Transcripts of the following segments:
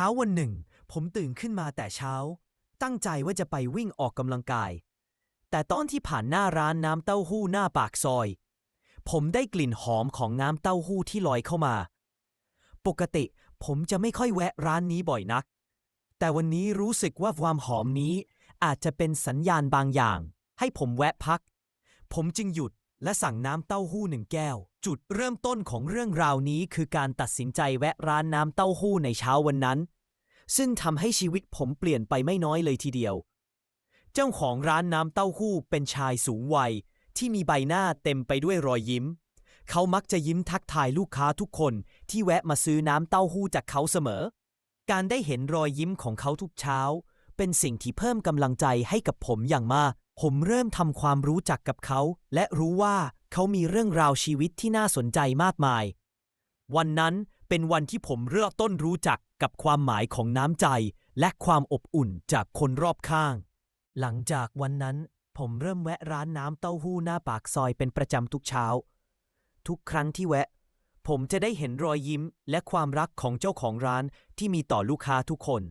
ช้าวันหนึ่ง ผมตื่นขึ้นมาแต่เช้า ตั้งใจว่าจะไปวิ่งออกกำลังกาย แต่ตอนที่ผ่านหน้าร้านน้ำเต้าหู้หน้าปากซอย ผมได้กลิ่นหอมของน้ำเต้าหู้ที่ลอยเข้ามา ปกติผมจะไม่ค่อยแวะร้านนี้บ่อยนัก แต่วันนี้รู้สึกว่าความหอมนี้อาจจะเป็นสัญญาณบางอย่าง ให้ผมแวะพัก ผมจึงหยุด และสั่งน้ำเต้าหู้หนึ่งแก้ว จุดเริ่มต้นของเรื่องราวนี้คือการตัดสินใจแวะร้านน้ำเต้าหู้ในเช้าวันนั้น ซึ่งทำให้ชีวิตผมเปลี่ยนไปไม่น้อยเลยทีเดียว เจ้าของร้านน้ำเต้าหู้เป็นชายสูงวัย ที่มีใบหน้าเต็มไปด้วยรอยยิ้ม เขามักจะยิ้มทักทายลูกค้าทุกคนที่แวะมาซื้อน้ำเต้าหู้จากเขาเสมอ การได้เห็นรอยยิ้มของเขาทุกเช้า เป็นสิ่งที่เพิ่มกำลังใจให้กับผมอย่างมาก ผมเริ่มทำความรู้จักกับเขา และรู้ว่าเขามีเรื่องราวชีวิตที่น่าสนใจมากมาย วันนั้นเป็นวันที่ผมเริ่มต้นรู้จักกับความหมายของน้ำใจ และความอบอุ่นจากคนรอบข้าง หลังจากวันนั้น ผมเริ่มแวะร้านน้ำเต้าหู้หน้าปากซอยเป็นประจำทุกเช้า ทุกครั้งที่แวะ ผมจะได้เห็นรอยยิ้มและความรักของเจ้าของร้านที่มีต่อลูกค้าทุกคน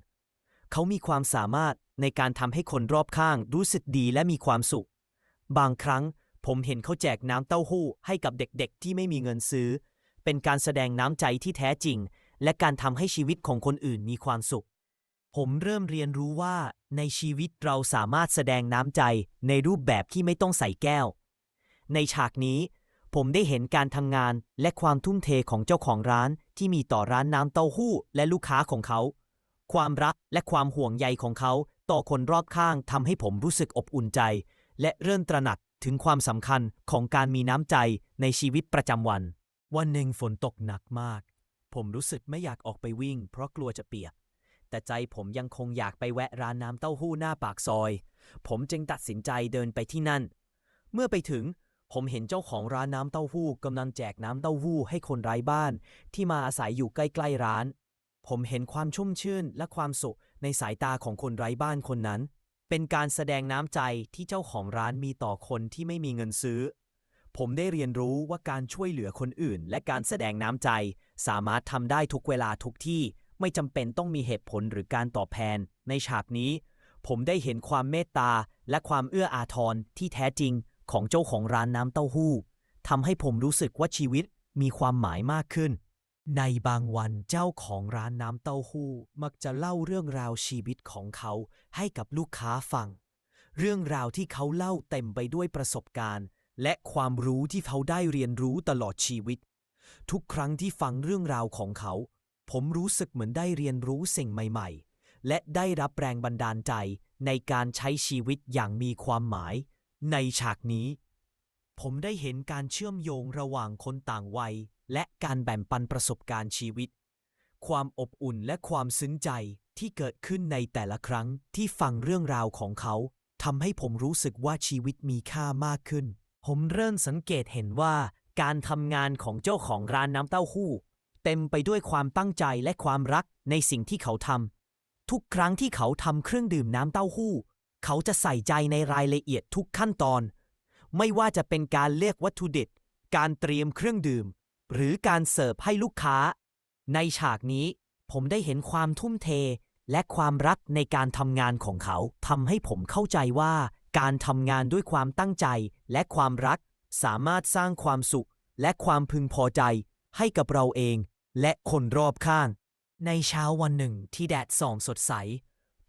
เขามีความสามารถ ในการทำให้คนรอบข้างรู้สึกดีและมีความสุข บางครั้งผมเห็นเขาแจกน้ำเต้าหู้ให้กับเด็กๆ ที่ไม่มีเงินซื้อ เป็นการแสดงน้ำใจที่แท้จริง และการทำให้ชีวิตของคนอื่นมีความสุข ผมเริ่มเรียนรู้ว่าในชีวิตเราสามารถแสดงน้ำใจในรูปแบบที่ไม่ต้องใส่แก้ว ในฉากนี้ ผมได้เห็นการทำงานและความทุ่มเทของเจ้าของร้านที่มีต่อร้านน้ำเต้าหู้และลูกค้าของเขา ความรักและความห่วงใยของเขา ต่อคนรอบข้างทำให้ผมรู้สึกอบอุ่นใจ และเริ่มตระหนักถึงความสำคัญของการมีน้ำใจในชีวิตประจำวัน วันหนึ่งฝนตกหนักมาก ผมรู้สึกไม่อยากออกไปวิ่ง เพราะกลัวจะเปียก แต่ใจผมยังคงอยากไปแวะร้านน้ำเต้าหู้หน้าปากซอย ผมจึงตัดสินใจเดินไปที่นั่น เมื่อไปถึงผมเห็นเจ้าของร้านน้ำเต้าหู้กำลังแจกน้ำเต้าหู้ให้คนไร้บ้าน ที่มาอาศัยอยู่ใกล้ ๆ ร้าน ผมเห็นความชุ่มชื่นและความสุขในสายตาของคนไร้บ้านคนนั้น เป็นการแสดงน้ำใจที่เจ้าของร้านมีต่อคนที่ไม่มีเงินซื้อ ผมได้เรียนรู้ว่าการช่วยเหลือคนอื่น และการแสดงน้ำใจ สามารถทำได้ทุกเวลาทุกที่ ไม่จำเป็นต้องมีเหตุผลหรือการตอบแทน ในฉากนี้ ผมได้เห็นความเมตตาและความเอื้ออาทรที่แท้จริงของเจ้าของร้านน้ำเต้าหู้ทำให้ผมรู้สึกว่าชีวิตมีความหมายมากขึ้น ในบางวันเจ้าของร้านน้ำเต้าหู้มักจะเล่าเรื่องราวชีวิตของเขาให้กับลูกค้าฟัง เรื่องราวที่เขาเล่าเต็มไปด้วยประสบการณ์ และความรู้ที่เขาได้เรียนรู้ตลอดชีวิต ทุกครั้งที่ฟังเรื่องราวของเขา ผมรู้สึกเหมือนได้เรียนรู้สิ่งใหม่ ๆ และได้รับแรงบันดาลใจในการใช้ชีวิตอย่างมีความหมาย ในฉากนี้ ผมได้เห็นการเชื่อมโยงระหว่างคนต่างวัย และการแบ่งปันประสบการณ์ชีวิต ความอบอุ่นและความซึ้งใจที่เกิดขึ้นในแต่ละครั้งที่ฟังเรื่องราวของเขาทำให้ผมรู้สึกว่าชีวิตมีค่ามากขึ้น ผมเริ่มสังเกตเห็นว่า การทำงานของเจ้าของร้านน้ำเต้าหู้ เต็มไปด้วยความตั้งใจและความรักในสิ่งที่เขาทำทุกครั้งที่เขาทำเครื่องดื่มน้ำเต้าหู้ เขาจะใส่ใจในรายละเอียดทุกขั้นตอน ไม่ว่าจะเป็นการเลือกวัตถุดิบ การเตรียมเครื่องดื่ม หรือการเสิร์ฟให้ลูกค้า ในฉากนี้ผมได้เห็นความทุ่มเท และความรักในการทำงานของเขาทำให้ผมเข้าใจว่า การทำงานด้วยความตั้งใจและความรัก สามารถสร้างความสุข และความพึงพอใจ ให้กับเราเอง และคนรอบข้าง ในเช้าวันหนึ่งที่แดดส่องสดใส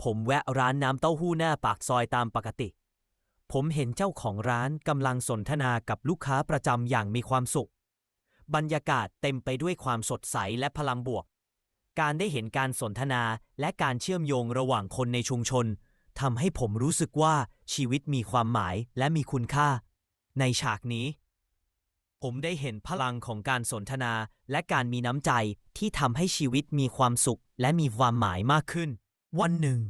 ผมแวะร้านน้ำเต้าหู้หน้าปากซอยตามปกติ ผมเห็นเจ้าของร้านกำลังสนทนากับลูกค้าประจำอย่างมีความสุข บรรยากาศเต็มไปด้วยความสดใสและพลังบวก การได้เห็นการสนทนาและการเชื่อมโยงระหว่างคนในชุมชนทำให้ผมรู้สึกว่าชีวิตมีความหมายและมีคุณค่า ในฉากนี้ ผมได้เห็นพลังของการสนทนาและการมีน้ำใจที่ทำให้ชีวิตมีความสุขและมีความหมายมากขึ้น วันหนึ่ง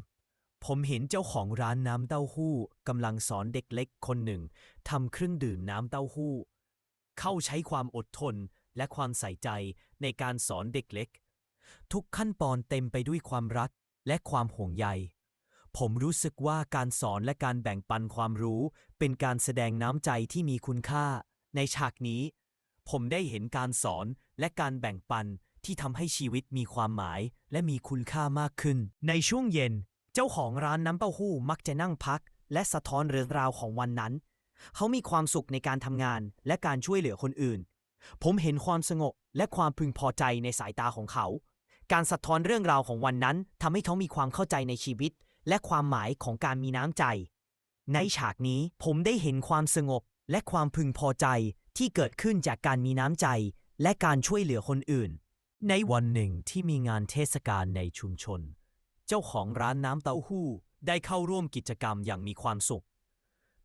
ผมเห็นเจ้าของร้านน้ำเต้าหู้กำลังสอนเด็กเล็กคนหนึ่งทำเครื่องดื่มน้ำเต้าหู้ เข้าใช้ความอดทนและความใส่ใจในการสอนเด็กเล็ก ทุกขั้นตอนเต็มไปด้วยความรักและความห่วงใย ผมรู้สึกว่าการสอนและการแบ่งปันความรู้เป็นการแสดงน้ำใจที่มีคุณค่า ในฉากนี้ ผมได้เห็นการสอนและการแบ่งปันที่ทำให้ชีวิตมีความหมายและมีคุณค่ามากขึ้น ในช่วงเย็น จ้าของร้านน้ำเต้าหู้มักจะนั่งพัก และสะท้อนเรื่องราวของวันนั้น เขามีความสุขในการทำงานและการช่วยเหลือคนอื่น ผมเห็นความสงบและความพึงพอใจในสายตาของเขา การสะท้อนเรื่องราวของวันนั้นทำให้เขามีความเข้าใจในชีวิต และความหมายของการมีน้ำใจ ในฉากนี้ผมได้เห็นความสงบและความพึงพอใจที่เกิดขึ้นจากการมีน้ำใจ และการช่วยเหลือคนอื่น ในวันหนึ่งที่มีงานเทศกาลในชุมชน เจ้าของร้านน้ำเต้าหู้ได้เข้าร่วมกิจกรรมอย่างมีความสุข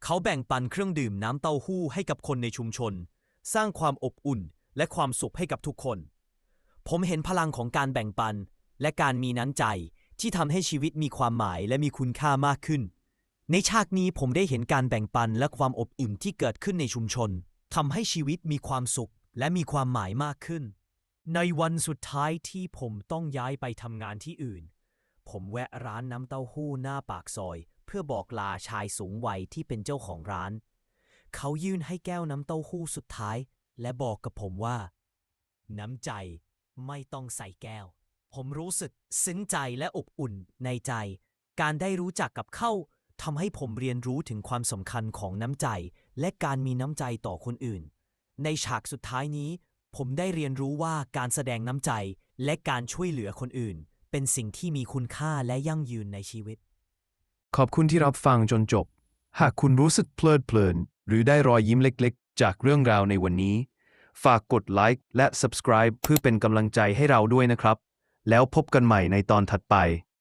เขาแบ่งปันเครื่องดื่มน้ำเต้าหู้ให้กับคนในชุมชน สร้างความอบอุ่นและความสุขให้กับทุกคน ผมเห็นพลังของการแบ่งปันและการมีน้ำใจที่ทำให้ชีวิตมีความหมายและมีคุณค่ามากขึ้น ในฉากนี้ผมได้เห็นการแบ่งปันและความอบอุ่นที่เกิดขึ้นในชุมชนทำให้ชีวิตมีความสุขและมีความหมายมากขึ้น ในวันสุดท้ายที่ผมต้องย้ายไปทำงานที่อื่น ผมแวะร้านน้ำเต้าหู้หน้าปากซอย เพื่อบอกลาชายสูงวัยที่เป็นเจ้าของร้าน เขายื่นให้แก้วน้ำเต้าหู้สุดท้าย และบอกกับผมว่า น้ำใจไม่ต้องใส่แก้ว ผมรู้สึกซึ้งใจและอบอุ่นในใจ การได้รู้จักกับเขาทำให้ผมเรียนรู้ถึงความสำคัญของน้ำใจ และการมีน้ำใจต่อคนอื่น ในฉากสุดท้ายนี้ ผมได้เรียนรู้ว่าการแสดงน้ำใจและการช่วยเหลือคนอื่น เป็นสิ่งที่มีคุณค่าและยั่งยืนในชีวิต ขอบคุณที่รับฟังจนจบ หากคุณรู้สึกเพลิดเพลิน หรือได้รอยยิ้มเล็กๆ จากเรื่องราวในวันนี้ ฝากกดไลค์และ subscribe เพื่อเป็นกำลังใจให้เราด้วยนะครับ แล้วพบกันใหม่ในตอนถัดไป